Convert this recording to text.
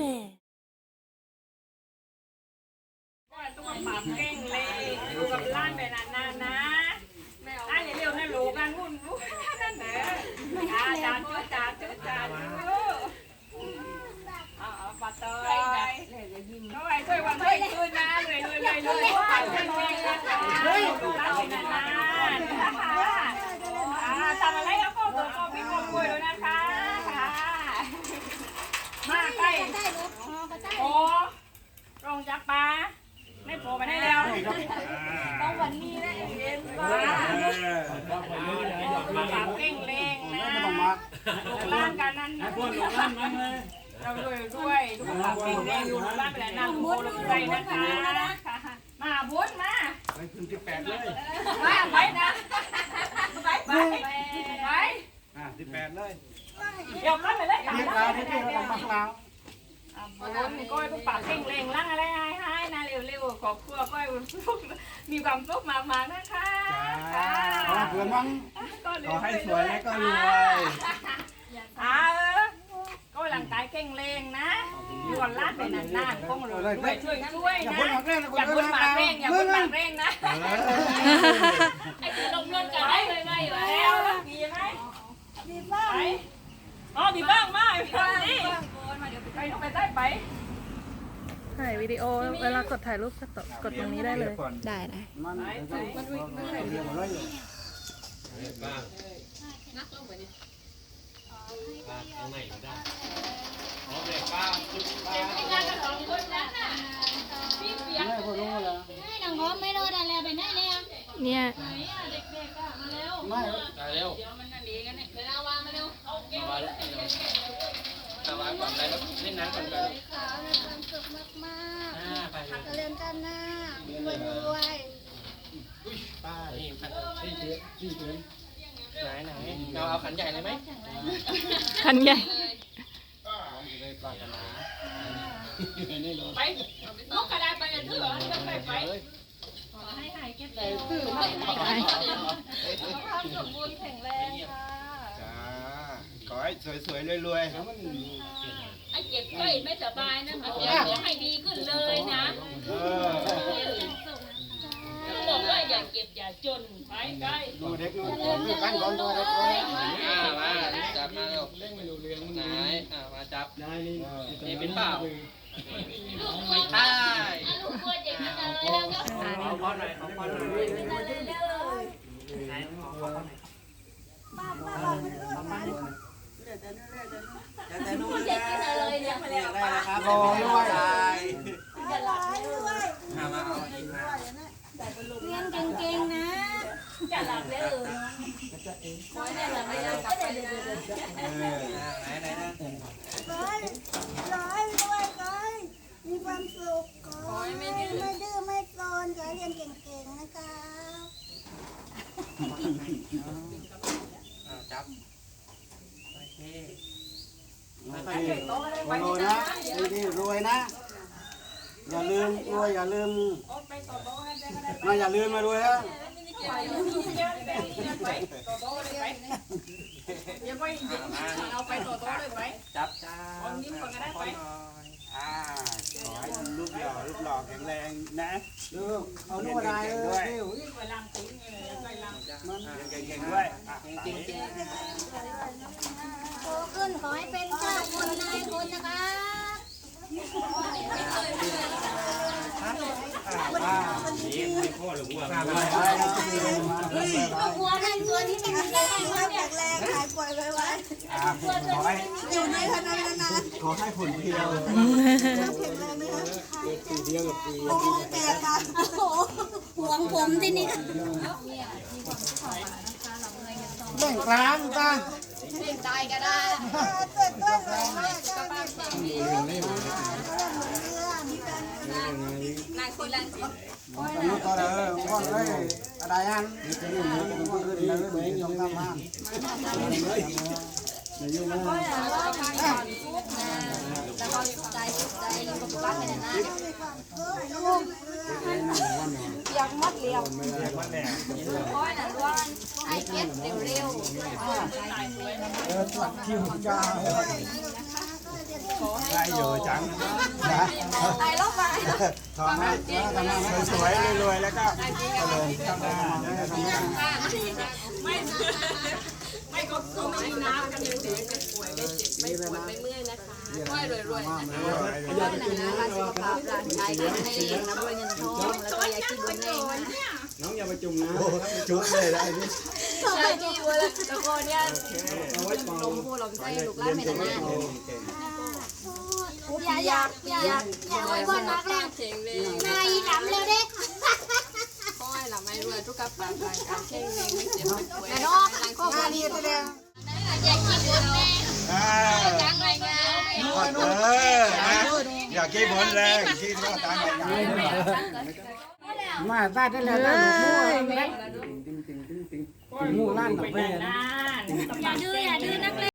แม่ ตัวปากเก่งเลยอยู่กับล้านไปนานๆนะล้านอย่าเร็วนะลูกกันวุ่นวุ่นนั่นแหละอาจารย์จุ๊จานจุ๊จานจุ๊เอาเอาปัดเตยน้อยช่วยวันช่วยคืนนะเลยเลยเลยเลยปากเก่งเลยนะคะล้านไปนานๆนะคะอ่าทำอะไรแล้วก็บอกก็พี่ขอบคุณด้วยนะคะค่ะมาใกล้ โอ้ลงจากปลาไม่โผล่ไปได้แล้วต้องวันนี้นะเย็นปลาปลาเก่งเลงนะลูกล้าน กันนั่นนะเราด้วยด้วยลูกปลาเก่งเลงอยู่ลูกล้านไปแล้วนั่งโมลงไปนะคะมาบุญมามาไปนะไปไปไปอะสิบแปดเลยเดี๋ยวล้านไปเลยกันเรียกนะลาที่ที่เราต้องมาแล้วบุญก้อยก็ปากเก่งเลงล้างอะไรให้ให้นะเร็วๆขอบคุณก้อยมีความสุขมากๆนะคะจ้าขอเพื่อนมั้งขอให้สวยและก็รวยอ่า เออก็หลังกายเก่งเลงนะอยู่กับลาดไปนานๆคงเลยช่วยช่วยช่วยอย่านะพูดออกเรื่องนะอย่าคุณบุญเรื่องปากเราเร่งอย่าบุญปากเร่งนะไอ้คือลงเงินกันได้เลยไงอยู่แล้วดีไหมดีบ้างอ๋อดีบ้างมากพี่นี่ไปต้องไปได้ไปถ่ายวิดีโอเวลากดถ่ายรูปก็ตกดตรงนี้ได้เลย ได้ได้มันมันเรียกอะไรอยู่พี่เปียกไม่พอรู้แล้วให้นางพร้อมไม่รอดอะไรไปไหนแล้วเนี่ยไม่เดี๋ยวมันนั่นดีกันเนี่ยเดี๋ยวเอาวางมาเร็วเอาเก่งขาวมีความสุขมากๆเรียนกันหน้ารวยรวย ป้าที่ที่ที่เพื่อน ไหนไหนเราเอาขันใหญ่เลยไหมคันใหญ่ ไปนกกระดาษไปอันเถอะไปไปความสมบูรณ์แข็งแรงค่ะ จ้าขอให้สวยๆรวยไอ้เจ็บไข้ไม่สบายนะเดี๋ยวขอให้ดีขึ้นเลยนะ ๆเออบอ กว่าอย่าเก็บอย่าจนไปไปดูเด็กดูดูกันก่อนดูเด็กก่อนอ่ามาจับมาเร็วเล่นไม่รู้เรื่องไหนอ่ามาจับนี่เป็นเปล่าไม่ใช่ลูกกลัวเด็กนะเลยแล้วก็เอาพอหน่อยเอาพอหน่อยไหนเด็กกินอะไรเนี่ยมาแล้วได้แล้วครับรอด้วยมามาเอาอีกมา เรียนเก่งๆนะอย่าหลับเลยขอให้หลับไม่ได้กลับไปเลยไหนไหนนะร้อยร้อยรวยร้อยมีความสุขขอไม่ดื้อไม่ดื้อไม่โซนขอเรียนเก่งๆนะคะจับโอเคโอเครวยนะดีๆรวยนะ อย่าลืมรวยอย่าลืมาอย่าลืมมารวยนะเดี๋ยวไปเอาไปต่อโต๊ะเลยไปจับจ้ายิ้มก่อนก็ได้ไปอ่าขอให้ลูกหล่อลูกหล่อแข็งแรงนะลูกเอาลูกอะไรด้วยไปล้างติ้งเลยไปล้างมันเก่งๆด้วยอะจริงจริงโตขึ้นขอให้เป็นเจ้าคนนายคนนะคะอ่าลูก วัวนั่นตัวที่เป็นแรงสุขมาภากพเนี่แข็งแรงหายป่วยไวขอให้ๆอยู่ในพนันนานขอให้ผลเพียวๆแข็งแรงนะคะปีเดียวกับปีโอ้แก่ค่ะหหวงผมที่นี่เล่นกลางจ้าเกิดด้วยเลยมากก็มีความสุขเรื่องเรื่องมีการนาง คนละสิตอนนี้ก็เลยว่าเลยอะไรอันนี่จะนี่มันก็เลยเลยเลยยอมทำมาในยุคนั้นแล้วก็ใจใจเราก็ปั้นไปนะมีความสุขลูกยังมัดเหลี่ยมค่อยนะล้วนไอ้เก็บเร็วเออตัดคิวจ้า ได้ อยู่จังนะถ่ายรูปไปขอให้ทำงานสวยๆรวยๆแล้วก็เจริญก้าวหน้าแล้วก็ทำงานไม่ไม่ก็คือไม่มีน้ำกันเลยไม่ป่วยไม่เจ็บไม่ปวดไม่เมื่อยนะคะค่อยรวยๆนะคะอย่าไปกินนะชายกันเองนะด้วยเงินทองแล้วก็อยากกินบนเองนะน้องอย่าไปจุ่มนะจุ่มเลยได้ดิใช่ที่ตัวละตะโกนเนี่ยเอาไว้ปองผู้ลมใจลูกหลานไม่เก่ได้งนะเก่ง อย่าอยากอยากอยากไว้บนนักแรงเข่งเลยนายดำเร็วเด้ค่อยหลับไม่รวยทุกกระปังการการเข่งเลยไม่เจ็บไม่ป่วยแม่น้องก็มาดีแสดงอยากกินบนแรงอ่จังเลยไงเอออย่าขี้บนแรงขี้ก็ตามมาได้ได้แล้วได้หมูหมูล้านกับแม่อย่าดื้ออย่าดื้อนักเล